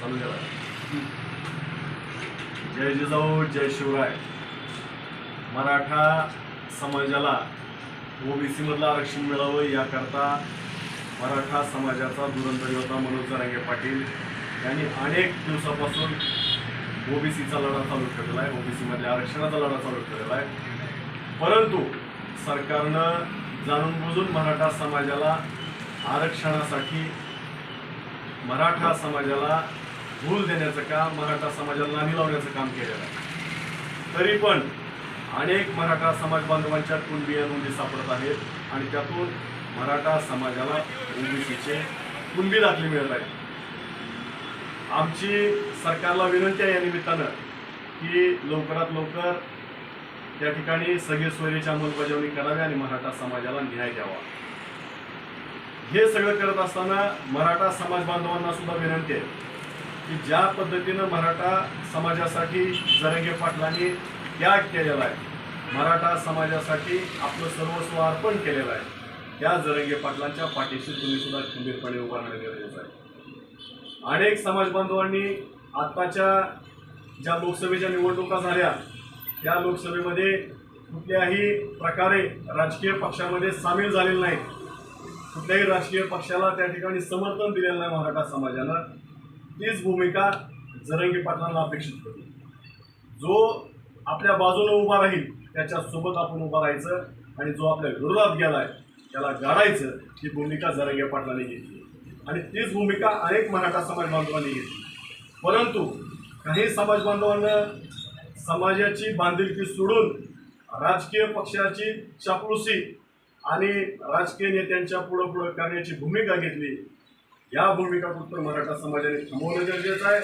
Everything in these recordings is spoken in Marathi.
चालू झाला जय जिजाऊ जय शिवराय. मराठा समाजाला ओबीसी मधलं आरक्षण मिळावं याकरता मराठा समाजाचा धुरंधर योद्धा मनोज जरांगे पाटील यांनी अनेक दिवसापासून ओबीसीचा लढा चालू ठेवलेला आहे. ओबीसीमधल्या आरक्षणाचा लढा चालू ठेवलेला आहे. परंतु सरकारनं जाणून बुजून मराठा समाजाला आरक्षणासाठी मराठा समाजाला भूल देण्याचं काम मराठा समाजाला नाणी लावण्याचं काम केलेलं आहे. तरी पण अनेक मराठा समाज बांधवांच्या कुणबी नोंदी सापडत आहेत आणि त्यातून मराठा समाजाला ओबीसीचे कुणबी दाखले मिळत आहेत. आमची सरकारला विनंती आहे या निमित्तानं की लवकरात लवकर त्या ठिकाणी सगळे सोयरीची अंमलबजावणी करावी आणि मराठा समाजाला न्याय द्यावा. हे सगळं करत असताना मराठा समाज बांधवांना सुद्धा विनंती आहे. की ज्या पद्धतीनं मराठा समाजासाठी जरंगे पाटलांनी त्याग केलेला आहे मराठा समाजासाठी आपलं सर्वस्व अर्पण केलेलं आहे त्या जरंगे पाटलांच्या पाठीशी तुम्ही सुद्धा खंबीरपणे उभा राहणं गरजेचं आहे. अनेक समाज बांधवांनी आत्ताच्या ज्या लोकसभेच्या निवडणुका झाल्या त्या लोकसभेमध्ये कुठल्याही प्रकारे राजकीय पक्षामध्ये सामील झालेले नाहीत. कुठल्याही राजकीय पक्षाला त्या ठिकाणी समर्थन दिलेलं नाही मराठा समाजानं. तीच भूमिका जरंगी पाटलांना अपेक्षित होती. जो आपल्या बाजूने उभा राहील त्याच्यासोबत आपण उभा राहायचं आणि जो आपल्या विरोधात गेलाय त्याला गाडायचं ही भूमिका जरंगे पाटलांनी घेतली. आणि तीच भूमिका अनेक मराठा समाज बांधवांनी घेतली. परंतु काही समाज बांधवांना समाजाची बांधिलकी सोडून राजकीय पक्षाची चापलुसी आणि राजकीय नेत्यांच्या पुढं पुढं करण्याची भूमिका घेतली या भूमिका कुठं मराठा समाजाने थांबवणं गरजेचं आहे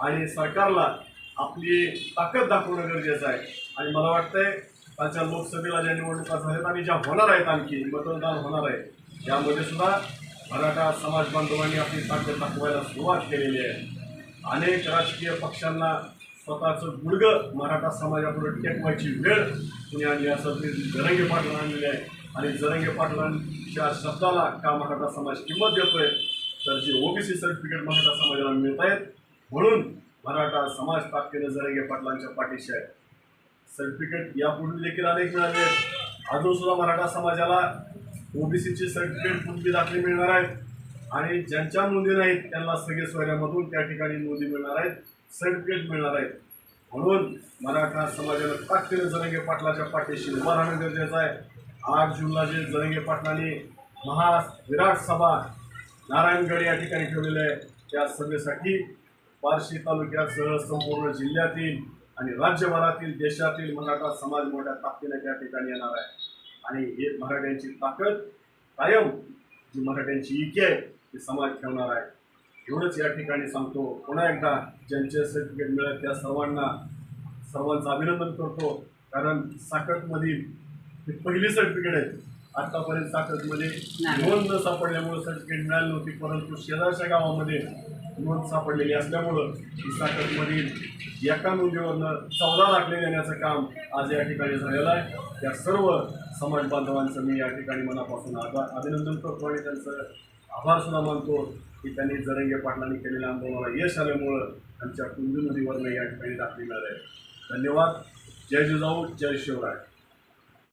आणि सरकारला आपली ताकद दाखवणं गरजेचं आहे. आणि मला वाटतंय कालच्या लोकसभेला ज्या निवडणुका झाल्यात आणि ज्या होणार आहेत आणखी मतदान होणार आहे यामध्ये सुद्धा मराठा समाज बांधवांनी आपली ताकद दाखवायला सुरुवात केलेली आहे. अनेक राजकीय पक्षांना स्वतःचं गुडगं मराठा समाजापुढे टेकवायची वेळ कुणी आणली असं ते जरंगे पाटलांना आहे. आणि जरंगे पाटलांच्या शब्दाला का मराठा समाज किंमत देतोय? तर जे ओबीसी सर्टिफिकेट मराठा समाजाला मिळत आहेत म्हणून मराठा समाज ताकदीने जरंगे पाटलांच्या पाठीशी आहे. सर्टिफिकेट यापूर्वी देखील अनेक मिळाले आहेत. अजून सुद्धा मराठा समाजाला ओबीसीचे सर्टिफिकेट कुठली दाखले मिळणार आहेत आणि ज्यांच्या नोंदी नाहीत त्यांना सगळे सोयऱ्यामधून त्या ठिकाणी नोंदी मिळणार आहेत. सर्टिफिकेट मिळणार आहेत. म्हणून मराठा समाजाला ताकदीने जरंगे पाटलाच्या पाठीशी उभा राहणं गरजेचं आहे. आठ जूनला जे जरंगे पाटलांनी महा विराट सभा नारायणगड या ठिकाणी ठेवलेलं आहे. त्या सभेसाठी बार्शी तालुक्यासह संपूर्ण जिल्ह्यातील आणि राज्यभरातील देशातील मराठा समाज मोठ्या ताकदीने त्या ठिकाणी येणार आहे. आणि हे मराठ्यांची ताकद कायम जी मराठ्यांची इकी आहे ती समाज ठेवणार आहे. एवढंच या ठिकाणी सांगतो. पुन्हा एकदा ज्यांचे सर्टिफिकेट मिळत त्या सर्वांना सर्वांचं अभिनंदन करतो. कारण साकटमधील ही पहिली सर्टिफिकेट आहे. आतापर्यंत साकटमध्ये नोंद न सापडल्यामुळे सर्टिफिकेट मिळाली नव्हती परंतु शेजारच्या गावामध्ये नोंद सापडलेली असल्यामुळं ही साकटमधील एका नोंदीवरनं चौदा दाखले देण्याचं काम आज या ठिकाणी झालेलं आहे. त्या सर्व समाज बांधवांचं मी या ठिकाणी मनापासून आभार अभिनंदन करतो आणि त्यांचं आभार सुद्धा मानतो की त्यांनी जरंगे पाटलांनी केलेल्या आंदोलनाला यश आल्यामुळं आमच्या कुंडू नदीवरनं या ठिकाणी दाखले मिळाले. धन्यवाद. जय जिजाऊ जय शिवराय.